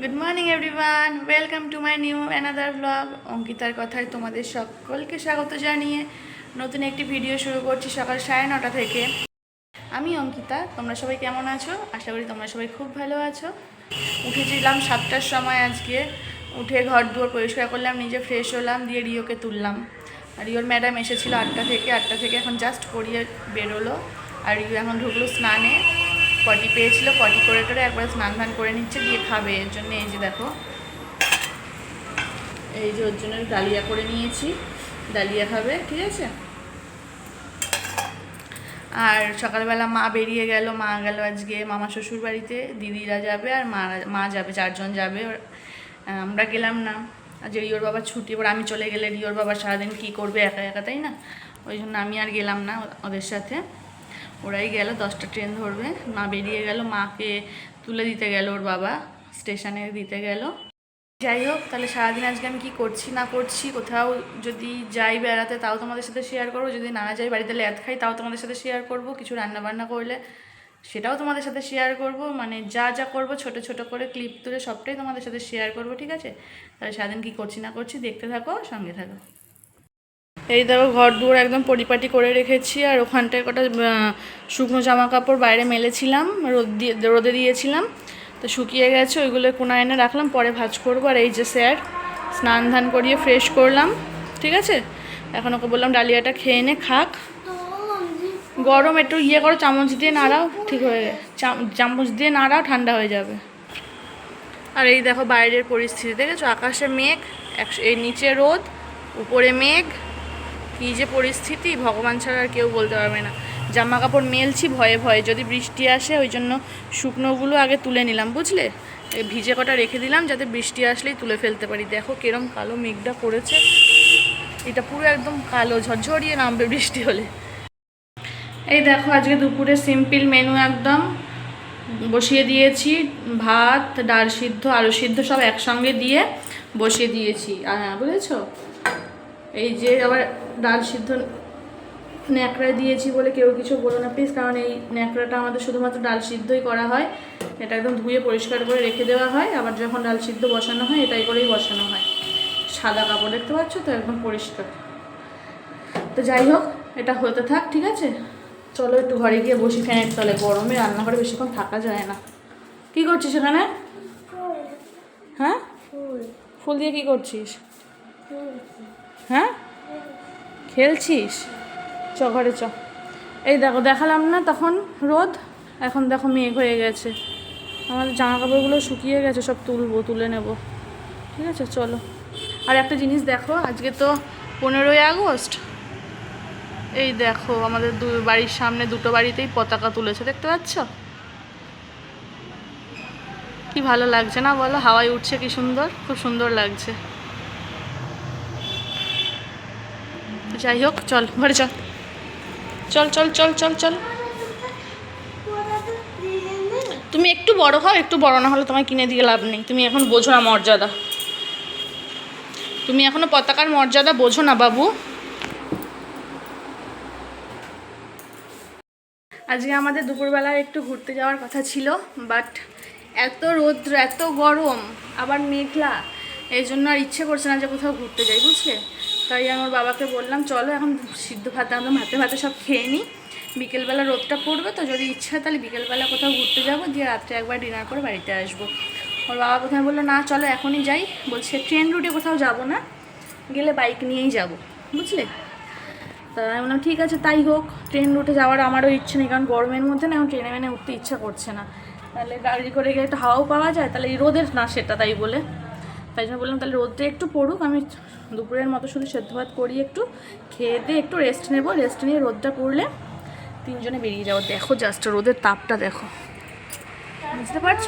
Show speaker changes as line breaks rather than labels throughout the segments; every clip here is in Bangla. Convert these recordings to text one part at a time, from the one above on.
Good morning everyone welcome to my new another vlog অঙ্কিতার কথায় তোমাদের সকলকে স্বাগত জানিয়ে নতুন একটি ভিডিও শুরু করছি সকাল সাড়ে নটা থেকে। আমি অঙ্কিতা, তোমরা সবাই কেমন আছো? আশা করি তোমরা সবাই খুব ভালো আছো। উঠেছিলাম সাতটার সময় আজকে। উঠে ঘর দুয়ার পরিষ্কার করলাম, নিজে ফ্রেশ হলাম, দিয়ে রিওকে তুললাম। রিওর ম্যাডাম এসেছিল আটটা থেকে। আটটা থেকে এখন জাস্ট পড়িয়ে বেরোলো। আর রিও এখন ঢুকলো স্নানে। পটি পেয়েছিল, পটি করে করে একবার স্নান ধান করে নিচ্ছে, দিয়ে খাবে। এর জন্য এই যে দেখো, এই যে ওর জন্য ডালিয়া করে নিয়েছি। ডালিয়া খাবে, ঠিক আছে? আর সকালবেলা মা বেরিয়ে গেল, মা গেল আজকে মামা শ্বশুর বাড়িতে, দিদিরা যাবে আর মা মা যাবে, চারজন যাবে। আমরা গেলাম না। আজ রিওর বাবা ছুটি, এবার আমি চলে গেলে রিওর বাবা সারাদিন কী করবে একা একা, তাই না? ওই জন্য আমি আর গেলাম না ওদের সাথে। ওরাই গেল, দশটা ট্রেন ধরবে। মা বেরিয়ে গেল, মাকে তুলে দিতে গেল ওর বাবা, স্টেশনে দিতে গেল। যাই হোক, তাহলে সারাদিন আজকে আমি কি করছি, না করছি, কোথাও যদি যাই বেড়াতে তাও তোমাদের সাথে শেয়ার করব, যদি না যাই বাড়িতে ল্যাদ খাই তাও তোমাদের সাথে শেয়ার করব, কিছু রান্না বান্না করলে সেটাও তোমাদের সাথে শেয়ার করব মানে যা যা করব ছোট ছোট করে ক্লিপ তুলে সবটাই তোমাদের সাথে শেয়ার করব, ঠিক আছে? তাহলে সারাদিন কি করছি, না করছি দেখতে থাকো, সঙ্গে থাকো। এই দেখো ঘর দুয়ার একদম পরিপাটি করে রেখেছি, আর ওখানটায় কটা শুকনো জামা কাপড় বাইরে মেলেছিলাম, রোদ দিয়ে রোদে দিয়েছিলাম, তো শুকিয়ে গেছে, ওইগুলো কোনা এনে রাখলাম, পরে ভাজ করব, আর এই যে স্যার, স্নান ধান করিয়ে ফ্রেশ করলাম, ঠিক আছে? এখন ওকে বললাম ডালিয়াটা খেয়ে নে, খাক। গরম একটু ইয়ে করো, চামচ দিয়ে নাড়াও, ঠিক হয়ে চামচ দিয়ে নাড়াও, ঠান্ডা হয়ে যাবে। আর এই দেখো বাইরের পরিস্থিতি, দেখেছ? আকাশে মেঘ, একশ- এই নিচে রোদ, উপরে মেঘ কী যে পরিস্থিতি, ভগবান ছাড়া আর কেউ বলতে পারবে না। জামা কাপড় মেলছি ভয়ে ভয়ে, যদি বৃষ্টি আসে ওই জন্য শুকনোগুলো আগে তুলে নিলাম, বুঝলে? ভিজে কটা রেখে দিলাম যাতে বৃষ্টি আসলেই তুলে ফেলতে পারি। দেখো কেরম কালো মেঘটা পড়েছে এটা পুরো একদম কালো, ঝরঝরিয়ে নামবে বৃষ্টি হলে। এই দেখো আজকে দুপুরে সিম্পল মেনু একদম। বসিয়ে দিয়েছি ভাত, ডাল সিদ্ধ, আলু সিদ্ধ সব একসঙ্গে দিয়ে বসিয়ে দিয়েছি। হ্যাঁ বুঝেছ? এই যে আবার ডাল সিদ্ধ ন্যাকড়ায় দিয়েছি বলে কেউ কিছু বলো না প্লিজ কারণ এই ন্যাকড়াটা আমাদের শুধুমাত্র ডাল সিদ্ধই করা হয়। এটা একদম ধুয়ে পরিষ্কার করে রেখে দেওয়া হয়। আবার যখন ডাল সিদ্ধ বসানো হয় এটাই করেই বসানো হয়। সাদা কাপড় দেখতে পাচ্ছ তো একদম পরিষ্কার। তো যাই হোক এটা হতে থাক ঠিক আছে? চলো একটু ঘরে গিয়ে বসি ফ্যানের তলে। গরমে রান্নাঘরে বেশিক্ষণ থাকা যায় না। কি করছিস সেখানে হ্যাঁ? ফুল। দিয়ে কি করছিস? হ্যাঁ? খেলছিস? চ, ঘরে চ। এই দেখো, দেখালাম না তখন রোদ, এখন দেখো মেঘ হয়ে গেছে। আমাদের জামা কাপড়গুলো শুকিয়ে গেছে, সব তুলবো, তুলে নেব। ঠিক আছে? চলো। আর একটা জিনিস দেখো, আজকে তো পনেরোই আগস্ট। এই দেখো, আমাদের দু, বাড়ির সামনে দুটো বাড়িতেই পতাকা তুলেছে, দেখতে পাচ্ছ? কি ভালো লাগছে না বলো? হাওয়ায় উঠছে কি সুন্দর? খুব সুন্দর লাগছে। যাই হোক, চল, ঘরে চল। চল চল চল চল চল। তুমি একটু বড় হও, একটু বড় না হলে তোমায় কিনে দিয়ে লাভ নেই। তুমি এখন বোঝো না মর্যাদা। তুমি এখনও পতাকার মর্যাদা বোঝো না, বাবু। আজকে আমাদের দুপুরবেলায় একটু ঘুরতে যাওয়ার কথা ছিল বাট এত রৌদ্র, এত গরম, আবার মেঘলা, এই জন্য আর ইচ্ছে করছে না যে কোথাও ঘুরতে যাই, বুঝলে? তাই আমার বাবাকে বললাম, চলো এখন সিদ্ধ ভাত, একদম ভাতে ভাতে সব খেয়ে নিই বিকেলবেলা রোদটা পড়বে তো, যদি ইচ্ছা তাহলে বিকেলবেলা কোথাও ঘুরতে যাব দিয়ে রাত্রে একবার ডিনার করে বাড়িতে আসব। ওর বাবা প্রথমে বলল, না, চলো এখনই যাই। বলছে ট্রেন রুটে কোথাও যাব না, গেলে বাইক নিয়েই যাব। বুঝলে? তা আমি বললাম, ঠিক আছে, তাই হোক ট্রেন রুটে যাওয়ার আমারও ইচ্ছে নেই, কারণ গরমের মধ্যে না এখন ট্রেনে মেনে উঠতে ইচ্ছা করছে না। তাহলে গাড়ি করে গেলে একটু হাওয়াও পাওয়া যায়, তাহলে এই রোদের না সেটা, তাই বলে। তাই জন্য বললাম তাহলে রোদটা একটু পড়ুক, আমি দুপুরের মতো শুধু সেদ্ধ ভাত করি একটু, খেয়ে দিয়ে একটু রেস্ট নেব রেস্ট নিয়ে রোদটা পড়লে তিনজনে বেরিয়ে যাব। দেখো জাস্ট রোদের তাপটা দেখো। বুঝতে পারছ?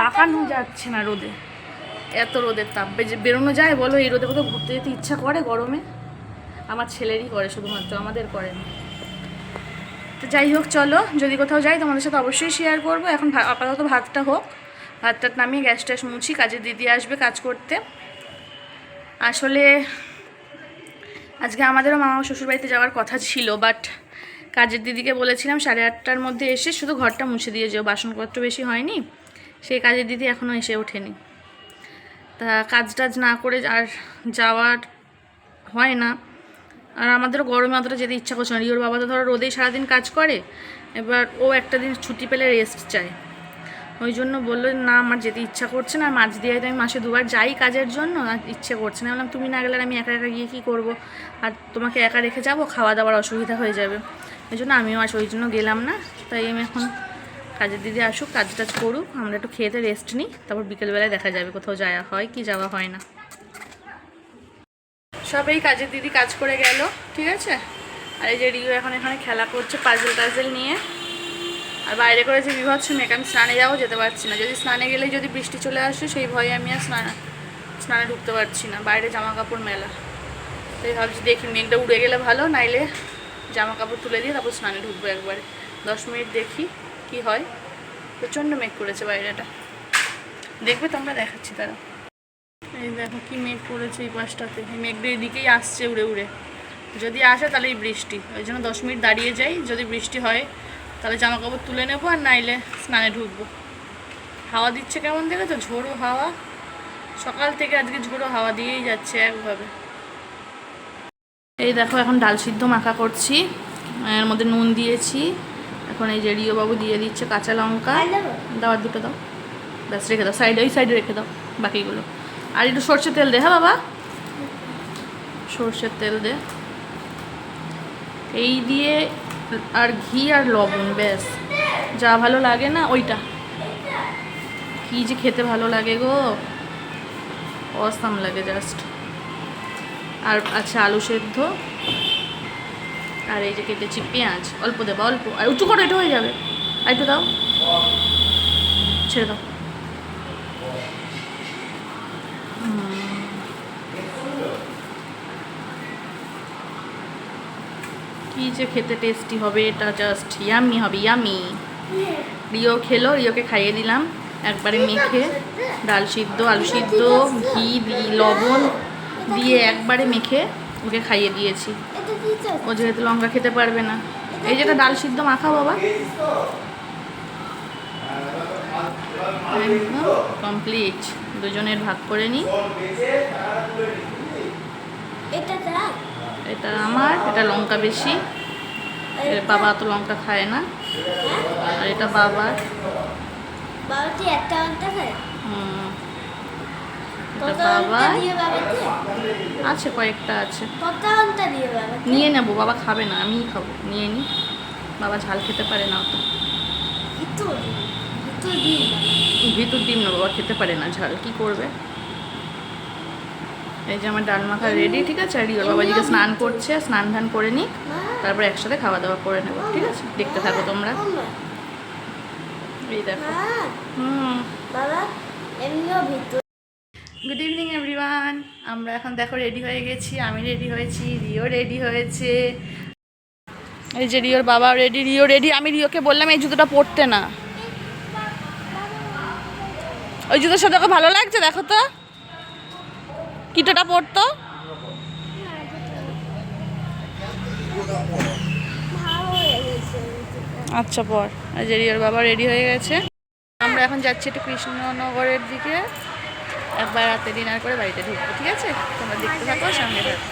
তাকানো যাচ্ছে না রোদে। এত রোদের তাপ। বেরোনো যায়, বলো এই রোদে কোথাও ঘুরতে যেতে ইচ্ছা করে গরমে? আমার ছেলেরই করে শুধুমাত্র, আমাদের করে না। তো যাই হোক, চলো, যদি কোথাও যাই তোমাদের সাথে অবশ্যই শেয়ার করব। এখন আপাতত ভাতটা হোক। ভাতটা নামিয়ে গ্যাস ট্যাস মুছি, কাজে দিদি আসবে কাজ করতে। আসলে আজকে আমাদেরও মামা শ্বশুরবাড়িতে যাওয়ার কথা ছিল বাট কাজের দিদিকে বলেছিলাম সাড়ে আটটার মধ্যে এসে শুধু ঘরটা মুছে দিয়ে যেও, বাসনপত্র বেশি হয়নি। সেই কাজের দিদি এখনও এসে ওঠেনি। তা কাজ টাজ না করে আর যাওয়ার হয় না। আর আমাদেরও গরমে অতটা যেতে ইচ্ছা করছে না। রিওর বাবা তো ধরো রোদেই সারাদিন কাজ করে, এবার ও একটা দিন ছুটি পেলে রেস্ট চায়। ওই জন্য বলল না, আমার যেতে ইচ্ছা করছে না। আর মাছ দিয়ে আমি মাসে দুবার যাই কাজের জন্য, আর ইচ্ছে করছে না। বললাম, তুমি না গেলে আমি একা একা গিয়ে কী করব? আর তোমাকে একা রেখে যাব খাওয়া দাওয়ার অসুবিধা হয়ে যাবে। ওই জন্য আমিও আস ওই জন্য গেলাম না। তাই আমি এখন কাজের দিদি আসুক, কাজ টাজ করুক, আমরা একটু খেতে রেস্ট নিই, তারপর বিকেলবেলায় দেখা যাবে কোথাও যাওয়া হয় কি যাওয়া হয় না। সবেই কাজের দিদি কাজ করে গেল, ঠিক আছে? আর এই যে রিও এখন এখানে খেলা করছে পাজেল টাজেল নিয়ে। আর বাইরে করেছে বিভৎস মেঘ আমি স্নানে যাব, যেতে পারছি না। যদি স্নানে গেলেই যদি বৃষ্টি চলে আসে, সেই ভয়ে আমি আর স্নান স্নানে ঢুকতে পারছি না। বাইরে জামা কাপড় মেলা। তাই ভাবছি দেখি মেঘটা উড়ে গেলে ভালো, নাইলে জামা কাপড় তুলে দিয়ে তারপর স্নানে ঢুকবো একবারে। দশ মিনিট দেখি কি হয়। প্রচণ্ড মেঘ করেছে বাইরেটা। দেখবে তোমরা দেখাচ্ছি তারা। এই দেখো কি মেঘ করেছে এই পাশটাতে। এই মেঘটা এদিকেই আসছে উড়ে উড়ে। যদি আসে তাহলে এই বৃষ্টি। ওই জন্য দশ মিনিট দাঁড়িয়ে যাই। যদি বৃষ্টি হয় তাহলে জামা কাপড় তুলে নেব আর নাইলে স্নানে ঢুকবো। হাওয়া দিচ্ছে কেমন দেখেছ ঝোড়ো হাওয়া। সকাল থেকে আজকে ঝোড়ো হাওয়া দিয়েই যাচ্ছে একভাবে। এই দেখো এখন ডাল সিদ্ধ মাখা করছি। এর মধ্যে নুন দিয়েছি। এখন এই যে রিও বাবু দিয়ে দিচ্ছে কাঁচা লঙ্কা। দাও। দুটো দাও। ব্যাস রেখে দাও। সাইডে ওই সাইডে রেখে দাও বাকিগুলো। আর একটু সর্ষের তেল দে হ্যাঁ বাবা? সর্ষের তেল দে। এই দিয়ে আর ঘি আর লবণ, ব্যাস। যা ভালো লাগে না, ওইটা। কি যে খেতে ভালো লাগে গো। অসাম লাগে জাস্ট আর আছে আলু সেদ্ধ। আর এই যে কেটেছি পেঁয়াজ। অল্প দেবা, অল্প। আর উঁচু করো, এটা হয়ে যাবে। আর একটু দাও। ছেড়ে দাও। যে খেতে টেস্টি হবে এটা জাস্ট ইয়ামি হবে ইয়ামি রিও খেলো রিওকে খাইয়ে দিলাম একবারে মেখে ডাল সিদ্ধ আলু সিদ্ধ ঘি দি লবণ দিয়ে একবারে মেখে ওকে খাইয়ে দিয়েছি। ও যেহেতু লঙ্কা খেতে পারবে না। এই যেটা ডাল সিদ্ধ মাখা বাবা। কমপ্লিট দুজনের ভাগ করে
দেখ
এটা আমার এটা লঙ্কা বেশি। এর বাবা তো লঙ্কা খায় না। আর এটা বাবার
বাবাটি একটা আনতে খায়?
হুম,
বাবাকে
আছে কয়েকটা আছে। নিয়ে নেব বাবা খাবে না আমিই খাব নিয়ে নিই বাবা ঝাল খেতে পারে না অত ভিতর ডিম না বাবা খেতে পারে না ঝাল কি করবে? এই যে আমার ডাল মাখা রেডি ঠিক আছে? আর রিওর বাবাজিকে স্নান করছে? স্নান ধান করে
মা
তারপর একসাথে খাওয়া দাওয়া করে নেব ঠিক আছে? দেখতে থাকো তোমরা। এই দেখো। হুম।
বাবা
গুড ইভিনিং এভরিওয়ান আমরা এখন দেখো রেডি হয়ে গেছি আমি রেডি হয়েছি রিও রেডি হয়েছে। এই যে রিওর বাবা রেডি রিও রেডি আমি রিওকে বললাম এই জুতোটা পরতে না। ওই জুতোর সাথে ভালো লাগছে? দেখো তো। কিটোটা
গেছে
আচ্ছা পর আর যে বাবা রেডি হয়ে গেছে। আমরা এখন যাচ্ছি একটু কৃষ্ণনগরের দিকে। একবার রাতে ডিনার করে বাড়িতে ঢুকবো, ঠিক আছে? তোমরা দেখতে থাকো, সামনে থাকো।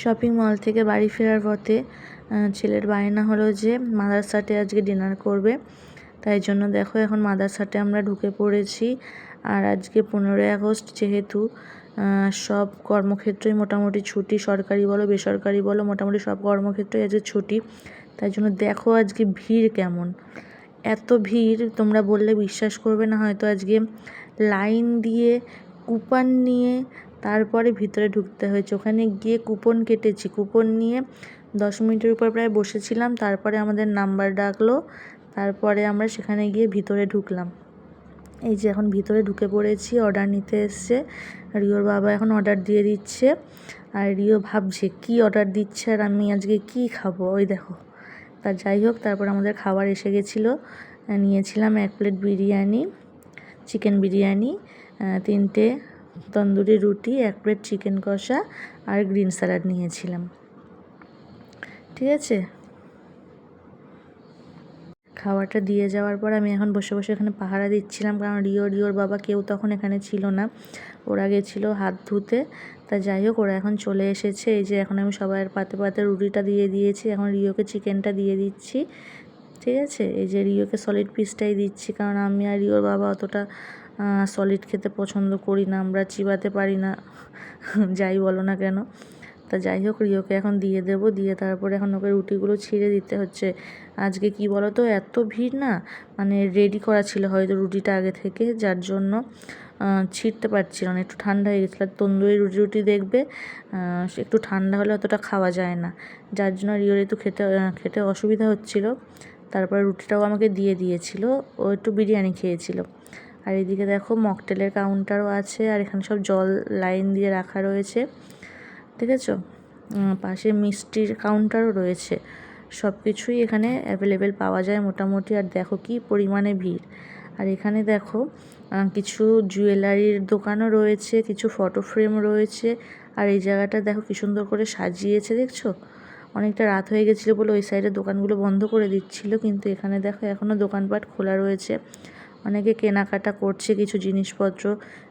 শপিং মল থেকে বাড়ি ফেরার পথে ছেলের বায়না হলো যে মাদারসাটে আজকে ডিনার করবে। তাই জন্য দেখো এখন মাদারসাটে আমরা ঢুকে পড়েছি। আর আজকে পনেরোই আগস্ট যেহেতু সব কর্মক্ষেত্রেই মোটামুটি ছুটি, সরকারি বলো, বেসরকারি বলো, মোটামুটি সব কর্মক্ষেত্রেই আজকে ছুটি। তাই জন্য দেখো আজকে ভিড় কেমন। এত ভিড়, তোমরা বললে বিশ্বাস করবে না, হয়তো আজকে লাইন দিয়ে, কুপন নিয়ে তারপরে ভিতরে ঢুকতে হয়েছে। ওখানে গিয়ে কুপন কেটেছি। কুপন নিয়ে দশ মিনিটের উপর প্রায় বসেছিলাম। তারপরে আমাদের নাম্বার ডাকলো। তারপরে আমরা সেখানে গিয়ে ভিতরে ঢুকলাম। এই যে এখন ভিতরে ঢুকে পড়েছি। অর্ডার নিতে এসছে। রিওর বাবা এখন অর্ডার দিয়ে দিচ্ছে। আর রিও ভাবছে, কি অর্ডার দিচ্ছে আর আমি আজকে কি খাব? ওই দেখো। তা যাই হোক, তারপর আমাদের খাবার এসে গেছিল। নিয়েছিলাম এক প্লেট বিরিয়ানি, চিকেন বিরিয়ানি তিনটে তন্দুরি রুটি, এক প্লেট চিকেন কষা আর গ্রিন স্যালাড নিয়েছিলাম। ঠিক আছে? খাবারটা দিয়ে যাওয়ার পর আমি এখন বসে বসে এখানে পাহারা দিচ্ছিলাম, কারণ রিও, রিওর বাবা কেউ তখন এখানে ছিল না। ওরা গেছিল হাত ধুতে। তা যাই হোক, ওরা এখন চলে এসেছে। এই যে এখন আমি সবার পাতে পাতে রুটিটা দিয়ে দিয়েছি, এখন রিওকে চিকেনটা দিয়ে দিচ্ছি। ঠিক আছে? এই যে রিওকে সলিড পিসটাই দিচ্ছি, কারণ আমি আর রিওর বাবা অতটা সলিড খেতে পছন্দ করি না, আমরা চিবাতে পারি না। যাই বলো না কেন। তা যাই হোক, রিওকে এখন দিয়ে দেবো, দিয়ে তারপরে এখন ওকে রুটিগুলো ছিঁড়ে দিতে হচ্ছে। আজকে কি বলো তো এত ভিড় না মানে রেডি করা ছিল হয়তো রুটিটা আগে থেকে, যার জন্য ছিঁড়তে পারছিল না একটু ঠান্ডা হয়ে গেছিল। তন্দুরি রুটি রুটি দেখবে একটু ঠান্ডা হলে অতটা খাওয়া যায় না। যার জন্য রিওর একটু খেতে খেতে অসুবিধা হচ্ছিল। তারপরে রুটিটাও আমাকে দিয়ে দিয়েছিল, ও একটু বিরিয়ানি খেয়েছিল। আর এদিকে দেখো মকটেলের কাউন্টারও আছে আর এখানে সব জল লাইন দিয়ে রাখা রয়েছে। ঠিক আছে পাশে মিষ্টির কাউন্টারও রয়েছে। সব কিছুই এখানে অ্যাভেলেবেল পাওয়া যায় মোটামুটি। আর দেখো কি পরিমাণে ভিড়। আর এখানে দেখো কিছু জুয়েলারির দোকানও রয়েছে, কিছু ফটো ফ্রেম রয়েছে। আর এই জায়গাটা দেখো কি সুন্দর করে সাজিয়েছে, দেখছ? অনেকটা রাত হয়ে গেছিল বলে ওই সাইডে দোকানগুলো বন্ধ করে দিচ্ছিল। কিন্তু এখানে দেখো এখনও দোকানপাট খোলা রয়েছে। অনেকে কেনাকাটা করছে কিছু জিনিসপত্র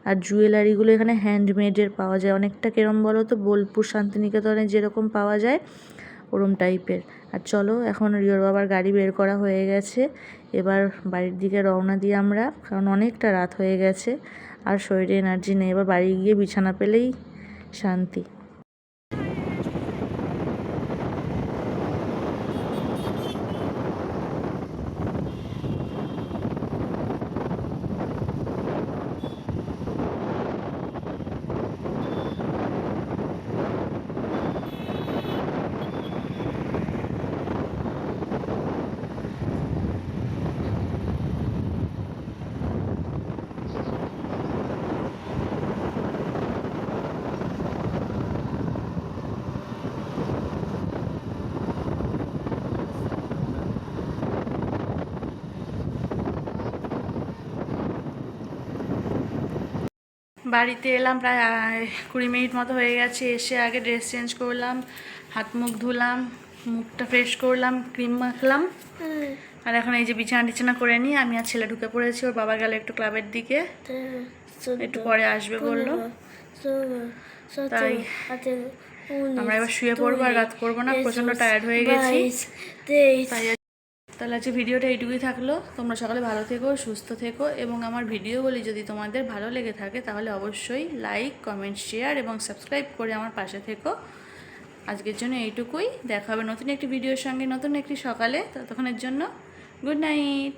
আর জুয়েলারিগুলো এখানে হ্যান্ডমেডের পাওয়া যায়। অনেকটা কেরম বলো তো বোলপুর, শান্তিনিকেতনে যেরকম পাওয়া যায়, ওরম টাইপের। আর চলো, এখন রিওর বাবার গাড়ি বের করা হয়ে গেছে। এবার বাড়ির দিকে রওনা দিই আমরা, কারণ অনেকটা রাত হয়ে গেছে। আর শরীরে এনার্জি নেই। এবার বাড়ি গিয়ে বিছানা পেলেই শান্তি। বাড়িতে এলাম প্রায় কুড়ি মিনিট মতো হয়ে গেছে এসে আগে ড্রেস চেঞ্জ করলাম হাত মুখ ধুলাম মুখটা ফ্রেশ করলাম ক্রিম মাখলাম। আর এখন এই যে বিছানা টিছানা করে নিয়ে আমি আর ছেলে ঢুকে পড়েছি ওর বাবা গেল একটু ক্লাবের দিকে। একটু পরে আসবে বলল। তাই আমরা এবার শুয়ে পড়ব আর রাত করব না প্রচণ্ড টায়ার্ড হয়ে গেছি। তাই তাহলে আজকে ভিডিওটা এইটুকুই থাকল। তোমরা সকালে ভালো থেকো, সুস্থ থেকো এবং আমার ভিডিওগুলি যদি তোমাদের ভালো লেগে থাকে তাহলে অবশ্যই লাইক, কমেন্ট, শেয়ার এবং সাবস্ক্রাইব করে আমার পাশে থেকো। আজকের জন্য এইটুকুই। দেখা হবে নতুন একটি ভিডিওর সঙ্গে নতুন একটি সকালে। ততক্ষণের জন্য গুড নাইট।